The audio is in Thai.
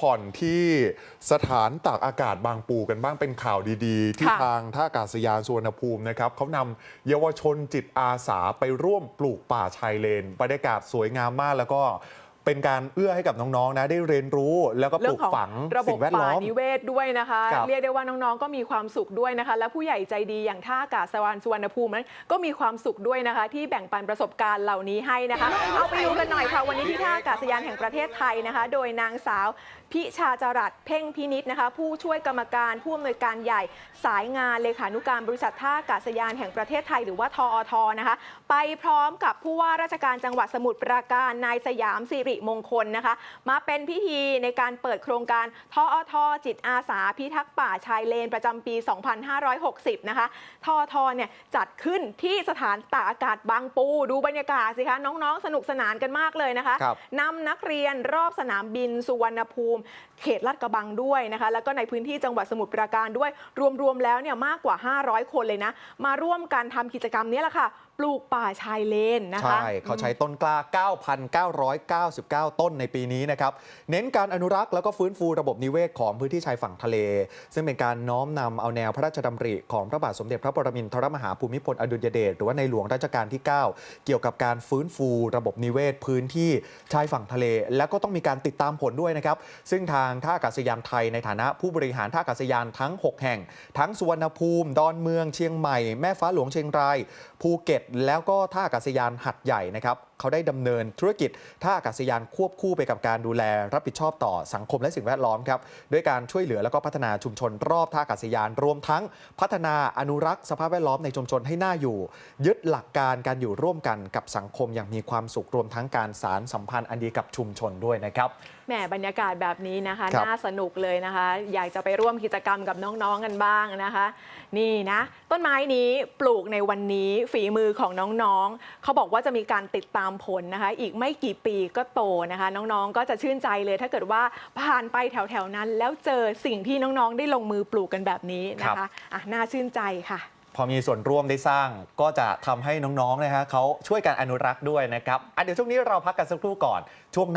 ผ่อนที่สถานตากอากาศบางปูกันบ้างเป็นข่าวดี ๆ ที่ค่ะทางท่าอากาศยานสุวรรณภูมินะครับเขานำเยาวชนจิตอาสาไปร่วมปลูกป่าชายเลน บรรยากาศสวยงามมากแล้วก็ เป็นการเอื้อให้กับน้องๆนะได้เรียนรู้แล้วก็ปเรื่ลูองกของฝังระบสิ่บงแวดล้ป่าอม นิเวศด้วยนะคะ ครับเรียกได้ว่าน้องๆ ก็มีความสุขด้วยนะคะ และผู้ใหญ่ใจดีอย่างท่าอากาศสวรรณสุวรรณภูมินั้นก็มีความสุขด้วยนะคะ ที่แบ่งปันประสบการณ์เหล่านี้ให้นะคะ เอาไปดูกันหน่อยค่ะวันนี้ที่ท่าอากาศยานแห่งประเทศไทยนะคะ โดยนางสาวพิชาจรัสเพ่งพินิษนะคะ ผู้ช่วยกรรมการผู้อำนวยการใหญ่สายงานเลขานุการบริษัทท่าอากาศยานแห่งประเทศไทย หรือว่าทอทนะคะ ไปพร้อมกับผู้ว่าราชการจังหวัดสมุทรปราการนายสยามสิริมงคลนะคะ มาเป็นพิธีในการเปิดโครงการทอทจิตอาสาพิทักษ์ป่าชายเลนประจำปี 2560 นะคะทอทเนี่ยจัดขึ้นที่สถานตากอากาศบางปู ดูบรรยากาศสิคะ น้องๆ สนุกสนานกันมากเลยนะคะครับนำนักเรียนรอบสนามบินสุวรรณภูมิ เขตลาดกระบังด้วยนะคะ แล้วก็ในพื้นที่จังหวัดสมุทรปราการด้วย รวมๆแล้วเนี่ยมากกว่า 500 คนเลยนะ มาร่วมกันทำกิจกรรมนี้แหละค่ะ ปลูกป่าชายเลนนะคะ ใช่ เขาใช้ต้นกล้า 9,999 ต้นในปีนี้นะครับ เน้นการอนุรักษ์แล้วก็ฟื้นฟูระบบนิเวศของพื้นที่ชายฝั่งทะเล ซึ่งเป็นการน้อมนำเอาแนวพระราชดำริของพระบาทสมเด็จพระปรมินทรมหาภูมิพลอดุลยเดชหรือว่าในหลวงรัชกาลที่ 9 เกี่ยวกับการฟื้นฟูระบบนิเวศพื้นที่ชายฝั่งทะเล แล้วก็ต้องมีการติดตามผลด้วยนะครับ ซึ่งทางท่าอากาศยานไทยในฐานะผู้บริหารท่าอากาศยานทั้ง 6 แห่ง ทั้งสุวรรณภูมิ ดอนเมือง เชียงใหม่ แม่ฟ้าหลวงเชียงราย ภูเก็ตแล้วก็ท่าอากาศยานหัดใหญ่นะครับ เขาได้ดำเนินธุรกิจท่าอากาศยานควบคู่ไปกับการดูแลรับผิดชอบต่อสังคมและสิ่งแวดล้อมครับด้วยการช่วยเหลือแล้วก็พัฒนาชุมชนรอบท่าอากาศยาน รวมทั้งพัฒนาอนุรักษ์สภาพแวดล้อมในชุมชนให้น่าอยู่ ยึดหลักการการอยู่ร่วมกันกับสังคมอย่างมีความสุขรวมทั้งการสารสัมพันธ์อันดีกับชุมชนด้วยนะครับแหมบรรยากาศแบบนี้นะคะครับน่าสนุกเลยนะคะ อยากจะไปร่วมกิจกรรมกับน้องๆกันบ้างนะคะ นี่นะ ต้นไม้นี้ปลูกในวันนี้ฝีมือของน้องๆ เขาบอกว่าจะมีการติดตามผลนะคะ อีกไม่กี่ปีก็โตนะคะ น้องๆก็จะชื่นใจเลย ถ้าเกิดว่าผ่านไปแถวๆนั้น แล้วเจอสิ่งที่น้องๆ ได้ลงมือปลูกกันแบบนี้นะคะอะน่าชื่นใจค่ะ พอมีส่วนร่วมได้สร้างก็จะทำให้น้องๆนะฮะเขาช่วยกันอนุรักษ์ด้วยนะครับอะเดี๋ยวช่วงนี้เราพักกันสักครู่ก่อนช่วงหน้า